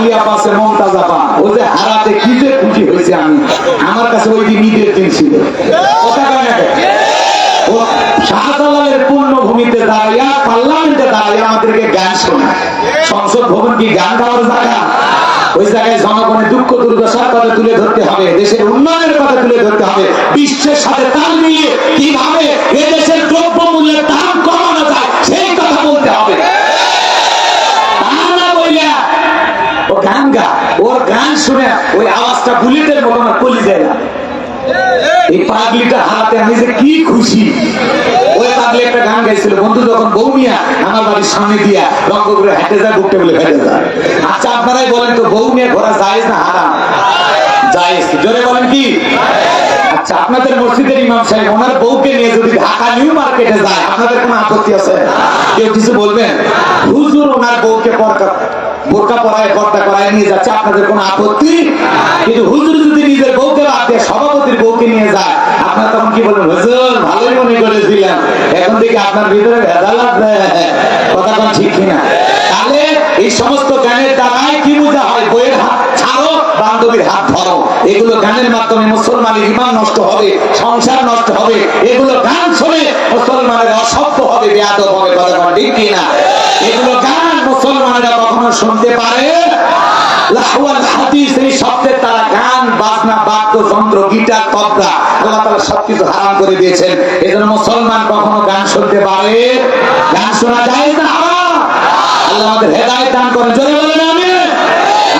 পাগলিয়া পাশে মমতাজা পা ও যে হারাতে কি যে খুশি হয়েছে আমি। আমার কাছে ওই দিন দিন ছিল? ও শাহজালালের পূর্ণভূমিতে দাঁড়িয়ে পার্লামেন্টে দাঁড়িয়ে আমাদেরকে জ্ঞান শোনায়। সংসদ ভবন কি জ্ঞান দেওয়ার জায়গা? ওই জায়গায় জনগণের দুঃখ দুর্দশার কথা তুলে ধরতে হবে, দেশের উন্নয়নের কথা তুলে ধরতে হবে। বিশ্বের সাথে তাল মিলিয়ে কীভাবে এ দেশের দ্রব্য মূল্যের দাম কমানো যায়, সেই কথা বলতে হবে তা না বইলা, ও গান আচ্ছা আপনারাই বলেন তো বৌমিয়া ঘোরা যায় না হারাম? জোরে বলেন কি? আচ্ছা আপনাদের মসজিদের ইমাম সাহেব, ওনার বউকে নিয়ে যদি ঢাকা নিউ মার্কেটে যায়, আপনাদের কোনো আপত্তি আছে? কেউ কিছু বলবেন? হুজুর ওনার বউকে পরকা বোরকা পরায়, পর্দা করায় নিয়ে যাচ্ছে, আপনাদের কোনো আপত্তি? কিন্তু হুজুর যদি নিজের বউকে বাদ দিয়ে সভাপতির বউকে নিয়ে যায়, আপনারা তখন কি বলবেন, হুজুর, ভালোই মনে করেছিলেন। এখন থেকে আপনার ভিতরে ভেজাল কথা ঠিক কিনা? তাহলে এই সমস্ত জ্ঞানের দ্বারাই কি বোঝা হয় বইয়ের হাত ছাড়ো বান্ধবীর হাত ধরো। এগুলো গানের মাধ্যমে মুসলমানের ইমান নষ্ট হবে, সংসার নষ্ট হবে। এগুলো গান শুনে মুসলমানের অসভ্য হবে, বেয়াদব হবে, কথা ঠিক কিনা? এগুলো গান মুসলমানেরা কখনো শুনতে পারে? আমাদের হেদায়েত দান করেন। জোরে বলেন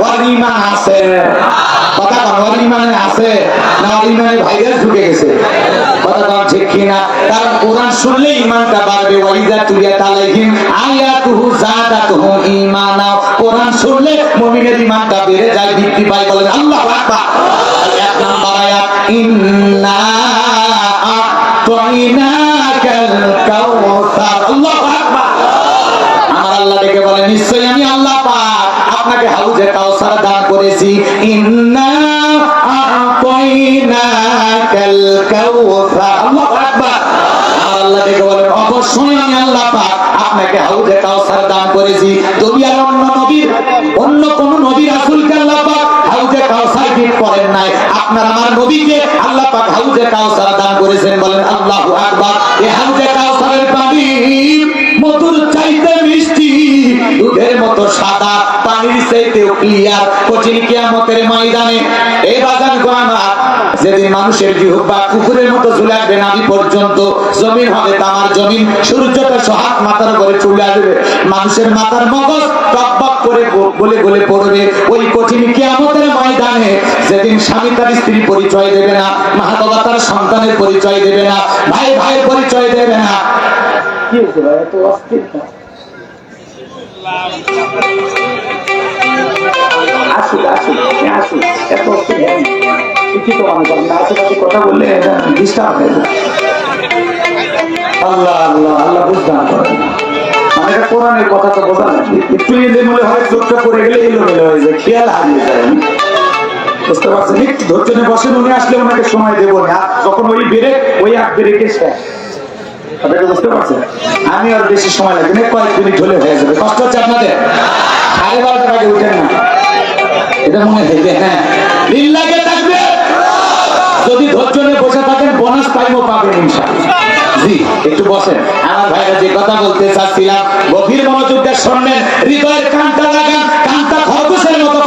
ওর ইমান আছে। কথা কন ওর ইমানে আছে না ওর ইমানে ভাইরাস ঢুকে গেছে? কথা কন ঠিক কিনা? কারণ কোরআন শুনলে ইমানটা বাড়বে। ইন্না আ'তাইনাকাল কাউসার আল্লাহু আল্লাহ ডেকে বলে, নিশ্চয়ই আমি আল্লাহ পাক। আপনাকে হাউজে ইন্না বলেন, অবশ্যই আমি আল্লাহ পাক আপনাকে হাউজে কাউসার দান করেন নাই। আপনার আমার নবীকে আল্লাহ পাক হাউজে কাউসার দান করেছেন বলেন আল্লাহু আকবার। এই হাউজে কাউসারের মধুর চাইতে মিষ্টি, দুধের মতো সাদা মানুষের জিহুবা কুকুরের মতো চলে আসবে পর্যন্ত, জমিন হবে তামার জমিন, সূর্যটা সহাত মাথার করে মগজ করে পড়বে। ওই কঠিন কিয়ামতের ময়দানে, যেদিন স্বামী তার স্ত্রী পরিচয় দেবে না মা বাবা তার সন্তানের পরিচয় দেবে না, ভাই ভাইয়ের পরিচয় দেবে না। কি হয়েছে ভাই? এত আসুক আসুক আসুক, এত আশেপাশে কথা বললে ডিস্টার্ব হয়ে আল্লাহ আল্লাহ আল্লাহ বুঝদান মানে কথা বোঝা হয় আসলে সময় দেবো না। আর যখন ওই আমি আর বেশি সময় লাগবে না, কয়েক মিনিট হলে হয়ে যাবে। কষ্ট হচ্ছে আপনাদের? সাড়ে বারোটার আগে উঠেন না। এটা মনে হইবে হ্যাঁ। নীল লাগে থাকবে। যদি ধৈর্য নিয়ে বসে থাকেন বোনাস পাইবো পাবেন জি, একটু বসেন। আমার ভাইরা যে কথা বলতে চাচ্ছিলাম, গভীর মনোযোগ দিয়ে শুনবেন হৃদয়ের কানটা লাগান, কানটা খরগোশের মতো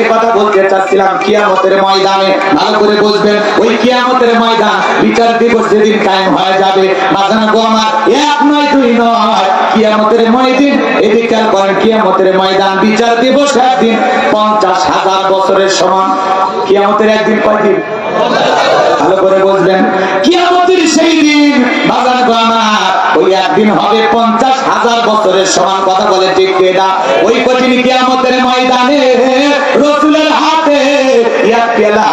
যে কথা বলতে চাচ্ছিলাম, কিয়ামতের ময়দানে, ভালো করে বুঝবেন, ওই কিয়ামতের ময়দান, বিচার দিবস যেদিন কায়েম হয়ে যাবে বাজানা গো আমার, এক নয়, দুই নয়, কিয়ামতের ময়দিন, এদিকে খেয়াল করেন, কিয়ামতের ময়দান, বিচার দিবস একদিন, পঞ্চাশ হাজার বছরের সমান, কিয়ামতের একদিন কয়দিন? ভালো করে বুঝবেন, কিয়ামতের সেই দিন ওই একদিন হবে পঞ্চাশ হাজার বছরের সমান কথা বলে ঠিক না ওই কঠিন কিয়ামতের ময়দানে রসুলের হাতে পেলা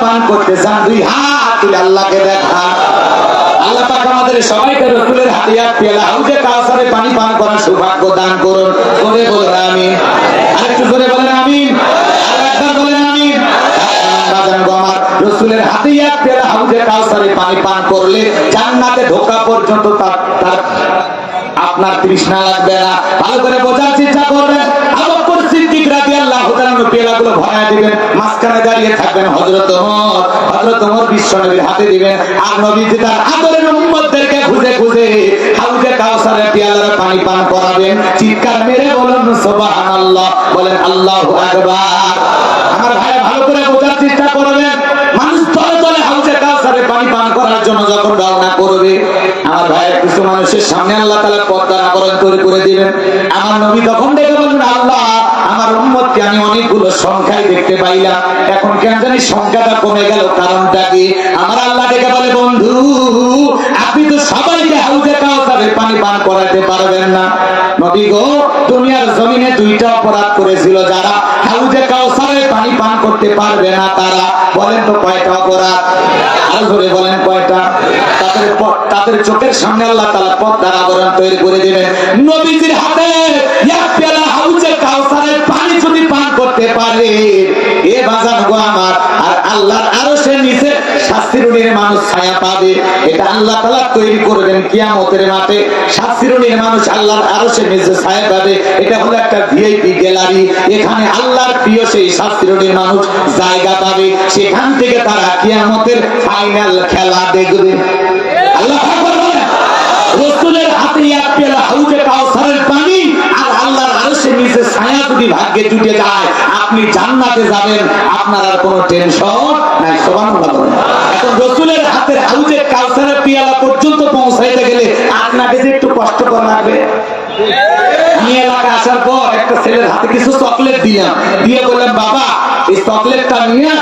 পানি করতে চান? দুই হাত তুলে আল্লাহকে আল্লাহ আমাদের সবাইকে রসুলের হাতে এক পেয়ালা, হাউজে কাউসারে পানি পান করার সৌভাগ্য দান করুন। করে বলুন আমিন। আরেকটু জোরে বলেন, আমিন। বলেন, আমিন। রসুলের হাতে এক পেয়ালা হাউজে কাউসারে পানি পান করলে জান্নাতে ঢোকা পর্যন্ত তার তার আপনার তৃষ্ণা লাগবে না। ভালো করে বোঝার চেষ্টা করবেন। আবু বকর সিদ্দিক রাদিয়াল্লাহু তাআলা পেলাগুলো ভরায় দিবেন। মাঝখানে দাঁড়িয়ে থাকবেন হযরত ওমর। হযরত ওমর বিশ্ব নবীর হাতে দিবেন। আর নবীজি তার আদরের উম্মতদেরকে খুঁজে খুঁজে কাউসারের পেয়ালার পানি পান করাবেন, চিৎকার মেরে বলুন, সুবহানাল্লাহ, বলেন, আল্লাহু আকবার। আমার ভাই ভালো করে বোঝার চেষ্টা করবেন, মানুষ তলে তলে হাউসের কাউসারে পানি পান করার জন্য যখন রওনা করবে আমার ভাইয়ের কিছু মানুষের সামনে আল্লাহ তালা পর্দা আবরণ তৈরি করে দিবেন। আমার নবী তখন দেখে বলবেন আল্লাহ, আমার উম্মতকে আমি অনেকগুলো সংখ্যায় দেখতে পাইলাম। এখন কেন জানি সংখ্যাটা কমে গেল। কারণটা কি? আমার আল্লাহ দেখে বলে, বন্ধু, আপনি তো সবাইকে হাউজে কাউসারের পানি পান করাতে পারবেন না। নবী গো দুনিয়ার জমিনে দুইটা অপরাধ করেছিল যারা হাউজে কাউসারে পানি পান করতে পারবে না তারা। বলেন তো কয়টা অপরাধ? আর ধরে বলেন কয়টা? তাদের তাদের চোখের সামনে আল্লাহ তাআলা পর্দার আবরণ তৈরি করে দিবেন। নবীজির হাতে এক পেলা হাউজে কাউসারের পানি যদি পান করতে পারে, এ বাজান গো আমার। আর আল্লাহর আরশের নিচে শাস্তিরুনির মানুষ ছায়া পাবে। এটা আল্লাহ তাআলা তৈরি করবেন কিয়ামতের মাঠে। শাস্তিরুনির মানুষ আল্লাহর আরশের নিচে ছায়া পাবে। এটা হলো একটা ভিআইপি গ্যালারি। এখানে আল্লাহর প্রিয় সেই শাস্তিরুনির মানুষ জায়গা পাবে। সেখান থেকে তারা কিয়ামতের ফাইনাল খেলা দেখবে। আল্লাহ আকবার বলেন। রসুলের হাতে এক পেলা হাউজে কাউসারের পানি আর আল্লাহর আরশের নিচে ছায়া যদি ভাগ্যে জুটে যায়, আপনি জান্নাতে যাবেন, আপনার আর কোনো টেনশন নাই বলেন। এখন রসুলের হাতের হাউজের কাউসারের পিয়ালা পর্যন্ত পৌঁছাইতে গেলে আপনাকে যে একটু কষ্ট করা লাগবে আমি এলাকা আসার পর একটা ছেলের হাতে কিছু চকলেট দিলাম দিয়ে বললাম, বাবা, এই চকলেটটা নিয়ে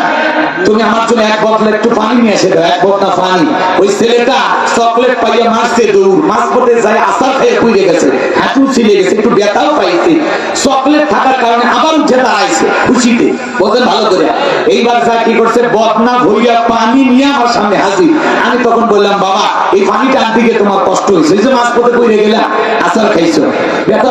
তুমি আমার জন্য এক বোতল একটু পানি নিয়ে এসে দাও, এক বোতল পানি। ওই ছেলেটা চকলেট পাইয়া মারছে দৌড় মাছ যায় আসার খেয়ে পুড়ে গেছে, হাঁটু ছিলে গেছে, একটু ব্যথাও পাইছে। চকলেট থাকার কারণে আবার উঠে দাঁড়াইছে খুশিতে। বলেন ভালো করে। এইবার যা কি করছে, বদনা ভরিয়া পানি নিয়ে আমার সামনে হাজির। আমি তখন বললাম, বাবা, এই পানিটা আনতে গিয়ে তোমার কষ্ট হয়েছে যে পড়তে পড়ে গেলাম আসার খাইছো, ব্যথা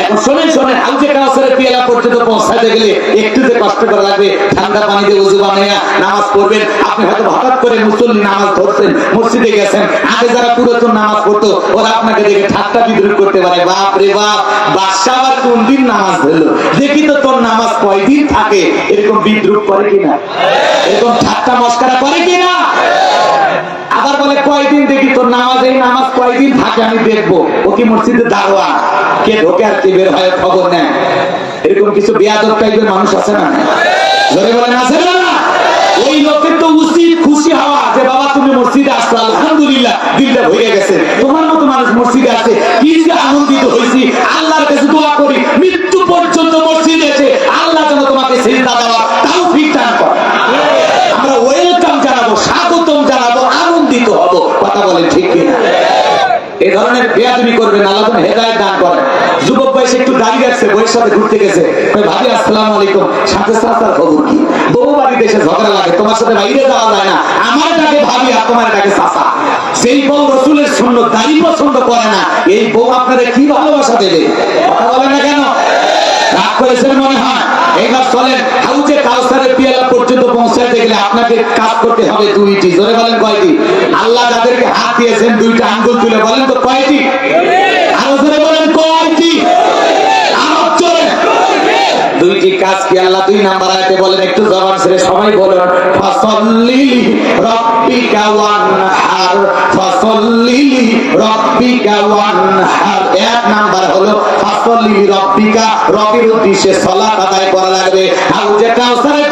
এখন শোনেন শোনেন পর্যন্ত পৌঁছাতে গেলে একটু যে কষ্ট করা লাগবে। ঠান্ডা পানিতে উজু বানাইয়া নামাজ পড়বেন। আপনি হয়তো হঠাৎ করে মুসল্লি নামাজ ধরছেন, মসজিদে গেছেন। আগে যারা পুরাতন নামাজ পড়তো, ওরা আপনাকে দেখে ঠাট্টা করতে পারে। বাপ রে বাপ বাদশা আবার কোন দিন নামাজ ধরলো? দেখি তো তোর নামাজ কয়দিন থাকে? এরকম বিদ্রুপ করে কিনা? এরকম ঠাট্টা মস্কারা করে কিনা? আবার বলে, কয়দিন দেখি তোর নামাজ এই নামাজ কয়দিন থাকে আমি দেখব। ও কি মসজিদে দাঁড়োয়া কে ঢোকে আর কে বের হয় খবর নেয়? এরকম কিছু বেয়াদব টাইপের মানুষ আছে না? জোরে বলেন, আছে না? ওই লোকের তো উচিত খুশি হওয়া যে, বাবা, তুমি মসজিদে আসছো, আলহামদুলিল্লাহ দিলটা ভরে গেছে। তোমার ধরনের করবেন, আল্লাহ হেদায়েত দান করেন। যুবক বয়সে একটু দাঁড়িয়ে রাখছে বইয়ের ঘুরতে গেছে। ভাবি, আসসালাম আলাইকুম। সাথে সাথে খবর কি? বহু বাড়ি দেশে ঝগড়া লাগে, তোমার সাথে বাইরে যাওয়া যায় না। আমার ডাকে ভাবি আর তোমার ডাকে চাচা। সেই বউ রসুলের শূন্য দাড়ি পছন্দ করে না, এই বউ আপনাদের কি ভালোবাসা দেবে কথা বলে না কেন রাগ করেছেন মনে হয় এবার চলেন হাউজে কাউসারের পিয়ালা পর্যন্ত পৌঁছাতে গেলে আপনাকে কাজ করতে হবে দুইটি। জোরে বলেন কয়টি? আল্লাহ যাদেরকে হাত দিয়েছেন দুইটা আঙ্গুল তুলে বলেন তো কয়টি? আরও জোরে বলেন কয়টি? আল্লাহ এক নাম্বার উদ্দেশ্যে সালাত আদায় করা লাগবে। আর যে কাউসারে পানি পান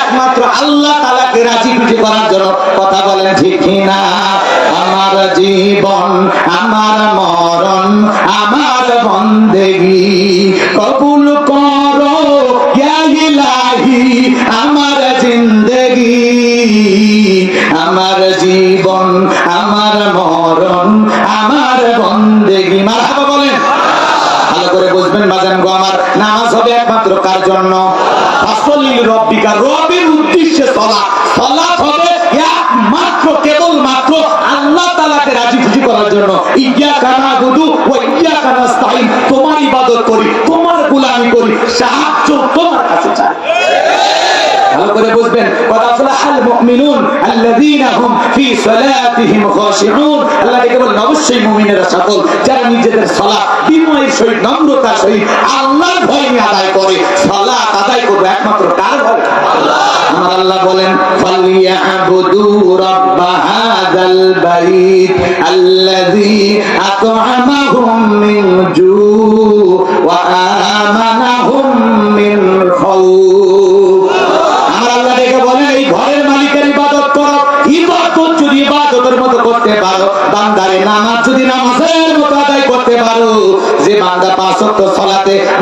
একমাত্র আল্লাহ তাআলাকে রাজি খুশি করার জন্য কথা বলেন, ঠিক না? আমার জীবন, আমার মরণ, আমার বন্দেগী, কবুল করো আমার জিন্দেগি। আমার জীবন, আমার মরণ, আমার বন্দেগি। মারহাবা বলেন। ভালো করে বুঝবেন বাজান আমার নামাজ হবে একমাত্র কার জন্য? আসলিল রব্বিকা, রবের উদ্দেশ্যে সলাৎ। সলাৎ হবে একমাত্র কেবল মাত্র আল্লাহ তাআলাকে রাজি খুশি করার জন্য। ইয়্যাকা নাবুদু ওয়া ইয়্যাকা নাস্তাইন তোমার ইবাদত করি, তোমার গুলামি করি, সাহায্য তোমার কাছে চাই। ভালো করে বুঝবেন। কদ মুমিনুন আল্লাযীনা হুম ফি সালাতিহিম খাশিউন। আল্লাহ ডেকে অবশ্যই মুমিনেরা সফল যারা নিজেদের সালাত বিনয়ের সহিত, নম্রতার সহিত আল্লাহর ভয় আদায় করে, সালাত আদায় করবে একমাত্র কার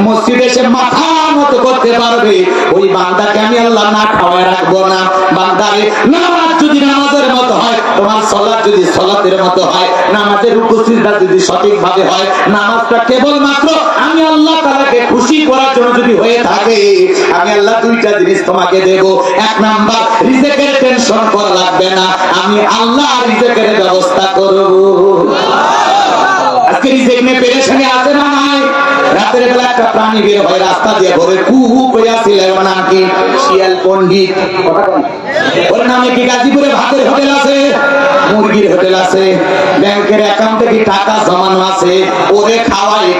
মসজিদে এসে মাথা মতো করতে পারবে। ওই বান্দাকে আমি আল্লাহ না খাওয়ায় রাখব না। বান্দারে, নামাজ যদি নামাজের মতো হয়, তোমার সলাৎ যদি সলাতের মতো হয়, নামাজের উপস্থিতটা যদি সঠিকভাবে হয়, নামাজটা কেবলমাত্র আমি আল্লাহ তাআলাকে খুশি করার জন্য যদি হয়ে থাকে, আমি আল্লাহ দুইটা জিনিস তোমাকে দেব। এক নাম্বার, রিজেকের টেনশন করা লাগবে না। আমি আল্লাহ রিজেকের ব্যবস্থা করব। আজকে রিজেক নিয়ে পেরেশানি আছে না নাই? রাতের বেলা একটা প্রাণী বের হয়, রাস্তা দিয়ে ভরে কু কু কইয়া ওর নাম কি শিয়াল, পণ্ডিত, কথা ওর নামে কি গাজীপুরে ভাতের হোটেল আছে? মুরগির হোটেল আছে। ব্যাংকের অ্যাকাউন্টে কি টাকা জমানো আছে? ওরে খাওয়ায় কে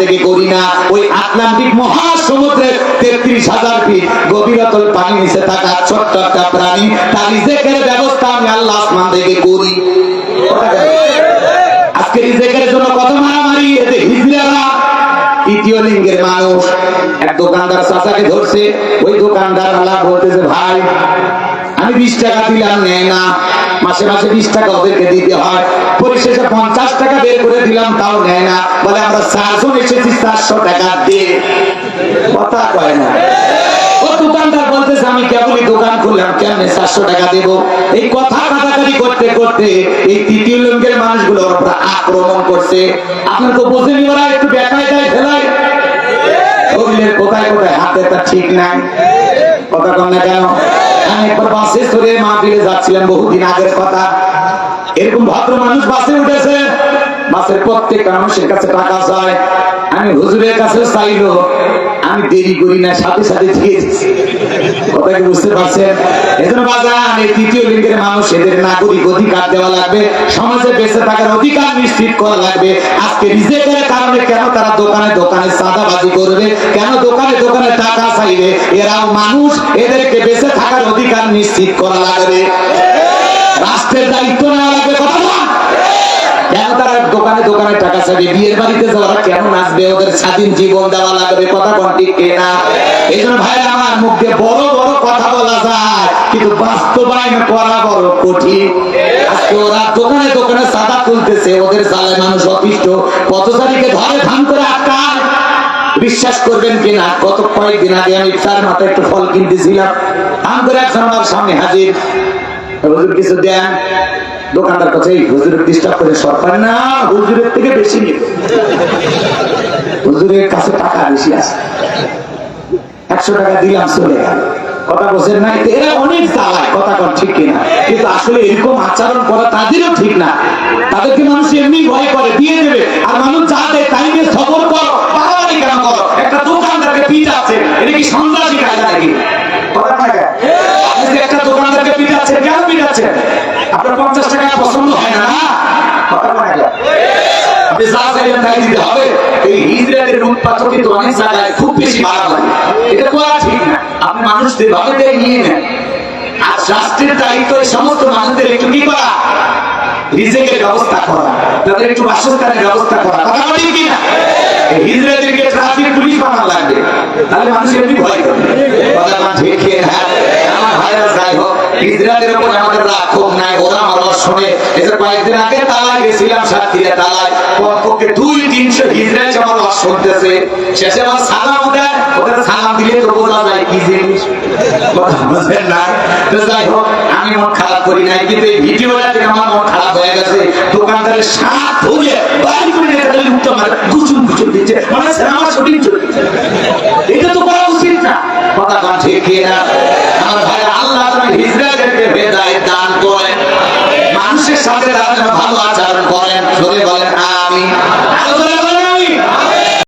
থেকে করি না। ওই আটলান্টিক মহাসমুদ্রের তেত্রিশ হাজার ফিট গভীরতল পানি নিচে থাকা ছোট্ট একটা প্রাণী তার রিজেকের ব্যবস্থা আমি আল্লাহ আসমান থেকে করি। আজকে রিজেকের জন্য কত মারামারি? এতে হিজড়ারা, তৃতীয় লিঙ্গের মানুষ। এক দোকানদার চাচাকে ধরছে। ওই দোকানদার আল্লাহ বলতেছে, ভাই আমি বিশ টাকা দিলাম, নেয় না। মাসে মাসে বিশ টাকা ওদেরকে দিতে হয়। পরিশেষে পঞ্চাশ টাকা বের করে দিলাম, তাও নেয় না। বলে, আমরা চারজন এসেছি, চারশো টাকা দিয়ে কথা কয় না। কথা আক্রমণ করছে। তো ওরা, একটু কোথায় কোথায় হাতে ঠিক নাই? কথা না কেন? আমি একবার বাসে চড়ে ফিরে যাচ্ছিলাম বহুদিন আগের কথা। এরকম ভদ্র মানুষ বাসে উঠেছে, বাসের প্রত্যেক মানুষের কাছে টাকা চায়। আমি হুজুরের কাছে চাইলো। আমি দেরি করি না, সাথে সাথে দিয়ে দিচ্ছি। কথা কি বুঝতে পারছেন? এজন্য বাজান, এই তৃতীয় লিঙ্গের মানুষ এদের নাগরিক অধিকার দেওয়া লাগবে, সমাজে বেঁচে থাকার অধিকার নিশ্চিত করা লাগবে। আজকে রিজেকের কারণে কেন তারা দোকানে দোকানে সাদাবাজি করবে? কেন দোকানে দোকানে টাকা চাইবে? এরাও মানুষ, এদেরকে বেঁচে থাকার অধিকার নিশ্চিত করা লাগবে। দোকানে টাকা চাবে বিয়ের বাড়িতে যাওয়ারা কেন নাচবে ওদের স্বাধীন জীবন দেওয়া লাগবে, কথা কোন ঠিক না এই জন্য ভাই আমার মুখ বড় বড় কথা বলা যায়, কিন্তু বাস্তবায়ন করা বড় কঠিন। বিশ্বাস করবেন কিনা? গত কয়েকদিন আগে আমি একটু ফল কিনতেছিলাম। একজন আমার সামনে হাজির। কিছু দেন? দোকানদার কাছে এই হুজুরের ডিস্টার্ব করে সরকার না হুজুরের থেকে বেশি নিবে। হুজুরের কাছে টাকা বেশি আছে। একশো টাকা দিলাম চলে গেল। কথা বলছেন না এরা অনেক জ্বালায় কথা কর ঠিক কিনা। কিন্তু আসলে এরকম আচরণ করা তাদেরও ঠিক না। তাদেরকে মানুষ এমনি ভয় করে দিয়ে দেবে। আর মানুষ যা দেয় তাই নিয়ে সবর করো বাড়াবাড়ি কেন করো? একটা দোকানদারকে পিঠ আছে এটা কি সন্ত্রাসী কায়দা নাকি? কথা না? একটা কেন এটা করা ঠিক না? আপনি মানুষদের ভাবে নিয়ে নেন। আর রাষ্ট্রের দায়িত্ব সমস্ত মানুষদের একটু কি করা? তাহলে মানুষ এমনি ভয় করবে কথা আমার আমার আমার আমার আমি খারাপ করি নাই, কিন্তু এই ভিডিওটা আমার খারাপ হয়ে গেছে। দোকানদারের সাত ধরে বাড়ি করে নিয়ে গেলে আমার দিচ্ছে। মানে সিনেমা শুটিং চলছে এটা তো কথা কোন ঠিক কিনা? আমার ভাই আল্লাহ তুমি হিজড়াদেরকে বেদায় দান করেন। মানুষের সাথে তারা যেন ভালো আচরণ করেন। চলে বলেন আমি আলোচনা